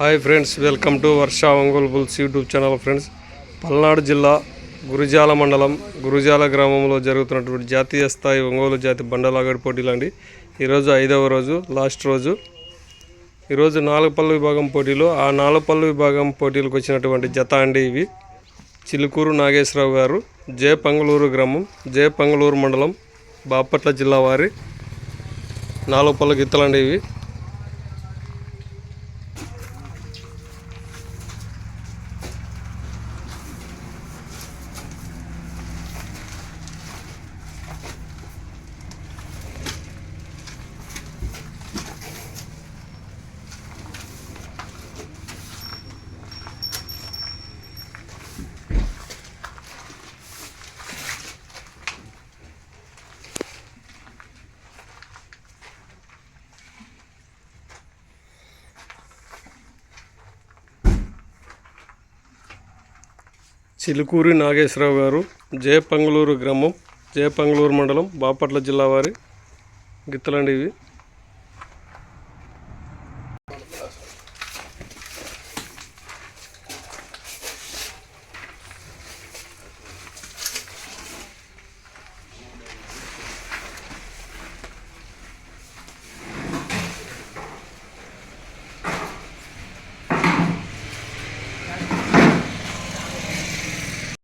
Hi friends welcome to Varsha Ongole bulls YouTube channel friends Palnadu జిల్లా గురుజాల మండలం గురుజాల గ్రామంలో జరుగుతున్నటువంటి జాతీయ స్థాయి ఒంగోలు జాతి బండలాగడి పోటీలు అండి. ఈరోజు ఐదవ రోజు లాస్ట్ రోజు. ఈరోజు నాలుగు పళ్ళు విభాగం పోటీలు. ఆ నాలుగు పళ్ళు విభాగం పోటీలకు వచ్చినటువంటి జత అండి ఇవి. చిలుకూరు నాగేశ్వరరావు గారు జే పంగళూరు గ్రామం జే పంగళూరు మండలం బాపట్ల జిల్లా వారి నాలుగు పళ్ళు గిత్తలండి ఇవి. చిలుకూరి నాగేశ్వరరావు గారు జయపంగళూరు గ్రామం జయపంగళూరు మండలం బాపట్ల జిల్లా వారి గిత్తలండి ఇవి.